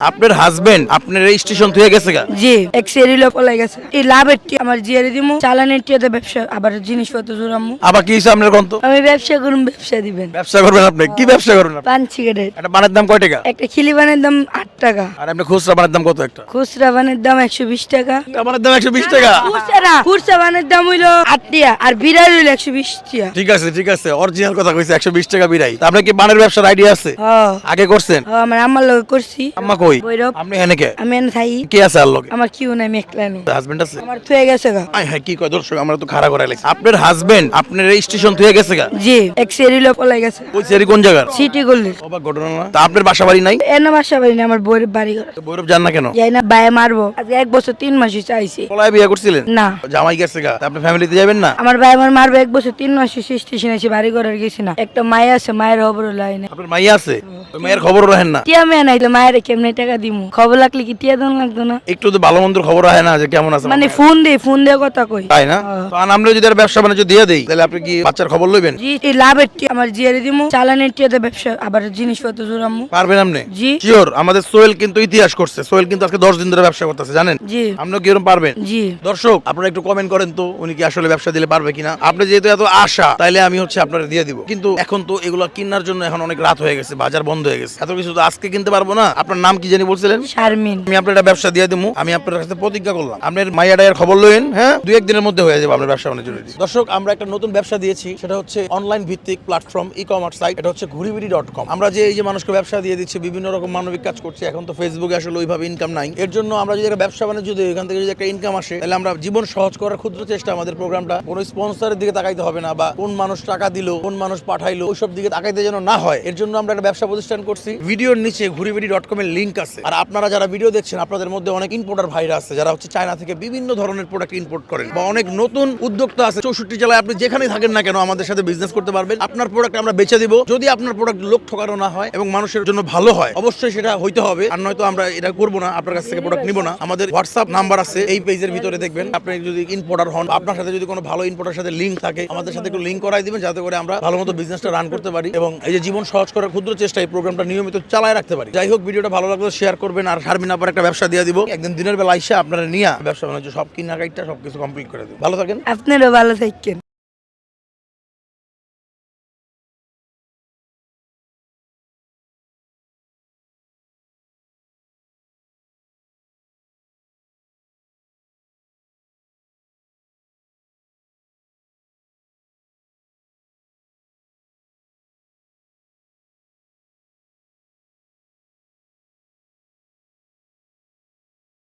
আপনার হাজবেন্ড আপনার এই স্টেশন থেকে গেছে গা? জি এক সেরিলো পলাই গেছে। এই লাভের টি আমার জিয়ারে দিমু চালানের টিয়াতে ব্যবসা আবার জিনিসপত্র জোরামু আবার কি হিসাব আপনার কন্ত আমি ব্যবসা করুম ব্যবসা দিবেন। ব্যবসা করবেন আপনি? কি ব্যবসা করবেন পান সিগারেট একটা বানের দাম কয় টাকা? একটা খিলি বানের দাম আট টাকা। আর আপনি খুচরা বানের দাম কত একটা? খুচরা বানের দাম একশো বিশ টাকা। বানের দাম একশো বিশ টাকা? খুচরা খুচরা বানের দাম হইল আট টিয়া আর হইল একশো বিশ টিয়া। ঠিক আছে ঠিক আছে অরিজিনাল কথা কইছে একশো বিশ টাকা তা আপনার কি বানের ব্যবসার আইডিয়া আছে? আগে করছেন? আমার আম্মার লগে করছি। আম্মা কই? আপনি হেনে কে? আমি এনে থাই। কে আছে আর লগে? আমার কিউ নাই মেকলানি হাজবেন্ড আছে? আমার থুয়ে গেছে গা। হ্যাঁ কি কয় দর্শক আমরা তো খাড়া লাগছি আপনার হাজবেন্ড আপনার স্টেশন থেকে গেছে গা? জি এক পলাই গেছে। ওই সেরি কোন জায়গার? সিটি অবাক ঘটনা না। তা আপনার বাসা বাড়ি নাই? এনে বাসা বাড়ি না আমার বইয়ের বাড়ি ঘর। তো যান না কেন? যাই না বায়ে মারবো। আজকে এক বছর তিন চাইছি পলায় বিয়ে করছিলেন? না। জামাই গেছে গা আপনি ফ্যামিলিতে যাবেন না? আমার ভাই আমার মারবে এক বছর তিন মাস স্টেশন বাড়ি ঘরের গেছি না। একটা মায়ে আছে মায়ের খবর লাইনে। আপনার মাইয়া আছে? ওই মায়ের খবর রাখেন না? টিয়া মেয়ে মায়ের কেমনে টাকা দিমু? খবর লাগলে কি টিয়া দেন লাগতো না? একটু তো ভালো মন্দ খবর রাখে না যে কেমন আছে মানে ফোন দে ফোন দিয়ে কথা কই। তাই না? তো আর আমরা যদি আর ব্যবসা বাণিজ্য দিয়ে দেই তাহলে আপনি কি বাচ্চার খবর লইবেন? জি এই লাভের টিয়া আমার জিয়ারে দিমু চালানের টিয়াতে ব্যবসা আবার জিনিসপত্র জোরামু পারবেন আপনি? জি। শিওর আমাদের সোহেল কিন্তু ইতিহাস করছে। সোহেল কিন্তু আজকে দশ দিন ধরে ব্যবসা করতেছে জানেন? জি। আপনিও কি এরকম পারবেন? জি। দর্শক আপনারা একটু কমেন্ট করেন তো উনি কি আসলে ব্যবসা দিলে পারবে কিনা? আপনি যেহেতু এত আশা তাইলে আমি হচ্ছে আপনারা দিয়ে দিব। কিন্তু এখন তো এগুলো কেনার জন্য এখন অনেক রাত হয়ে গেছে বাজার বন্ধ হয়ে গেছে। এত কিছু তো আজকে কিনতে পারব না। আপনার নাম কি জানি বলছিলেন? শারমিন। আমি আপনার একটা ব্যবসা দিয়ে দেবো আমি আপনার কাছে প্রতিজ্ঞা করলাম। আপনার মাইয়া ডায়ের খবর লইন হ্যাঁ? দুই একদিনের মধ্যে হয়ে যাবে আপনার ব্যবসা বাণিজ্য ready। দর্শক আমরা একটা নতুন ব্যবসা দিয়েছি সেটা হচ্ছে অনলাইন ভিত্তিক প্ল্যাটফর্ম ই কমার্স সাইট এটা হচ্ছে ঘুরিবিড়ি ডট কম আমরা যে এই যে মানুষকে ব্যবসা দিয়ে দিচ্ছি বিভিন্ন রকম মানবিক কাজ করছি এখন তো ফেসবুকে আসলে ওইভাবে ইনকাম নাই। এর জন্য আমরা যদি একটা ব্যবসা বাণিজ্য দিই এখান থেকে যদি একটা ইনকাম আসে, তাহলে আমরা জীবন সহজ করার ক্ষুদ্র চেষ্টা আমাদের প্রোগ্রামটা কোনো স্পন্সরের দিকে তাকাইতে হবে না বা কোন মানুষ টাকা দিল, কোন মানুষ পাঠাইলো, ওইসব দিকে তাকাইতে যেন না হয়। এর জন্য আমরা একটা ব্যবসা প্রতিষ্ঠান করছি। ভিডিওর নিচে ঘুরিবিড়ি ডট কম এর লিঙ্ক আছে। আর আপনারা যারা ভিডিও দেখছেন, আপনাদের মধ্যে অনেক ইম্পোর্টার ভাইরা আছে, যারা হচ্ছে চায়না থেকে বিভিন্ন ধরনের প্রোডাক্ট ইম্পোর্ট করেন। বা অনেক নতুন উদ্যোক্তা আছে। চৌষট্টি জেলায় আপনি যেখানে থাকেন না কেন আমাদের সাথে বিজনেস করতে পারবেন। আপনার প্রোডাক্ট আমরা বেচে দিব। যদি আপনার প্রোডাক্ট লোক ঠকানো না হয় এবং মানুষের জন্য ভালো হয়, অবশ্যই সেটা হইতে হবে। আর নয়তো আমরা এটা করব না, আপনার কাছ থেকে প্রোডাক্ট নিব না। আমাদের হোয়াটসঅ্যাপ নাম্বার আছে, এই পেজের ভিতরে দেখবেন। আপনি যদি ইম্পোর্টার হন আপনার সাথে যদি কোনো ভালো ইম্পোর্টার সাথে লিঙ্ক থাকে, আমাদের সাথে একটু লিঙ্ক করাই দিবেন, যাতে করে আমরা ভালো মতো বিজনেসটা রান করতে পারি এবং এই যে জীবন সহজ করার ক্ষুদ্র চেষ্টা এই প্রোগ্রামটা নিয়মিত চালায় রাখতে পারি। যাই হোক, ভিডিওটা ভালো লাগলে শেয়ার করবেন আর শারমিন আবার একটা ব্যবসা দিয়ে দিব। একদিন দিনের বেলা আইসা আপনারা নিয়ে ব্যবসা বাণিজ্য সব কিনা কাইটা সবকিছু কমপ্লিট করে দেবো। ভালো থাকেন। আপনারও ভালো থাকেন।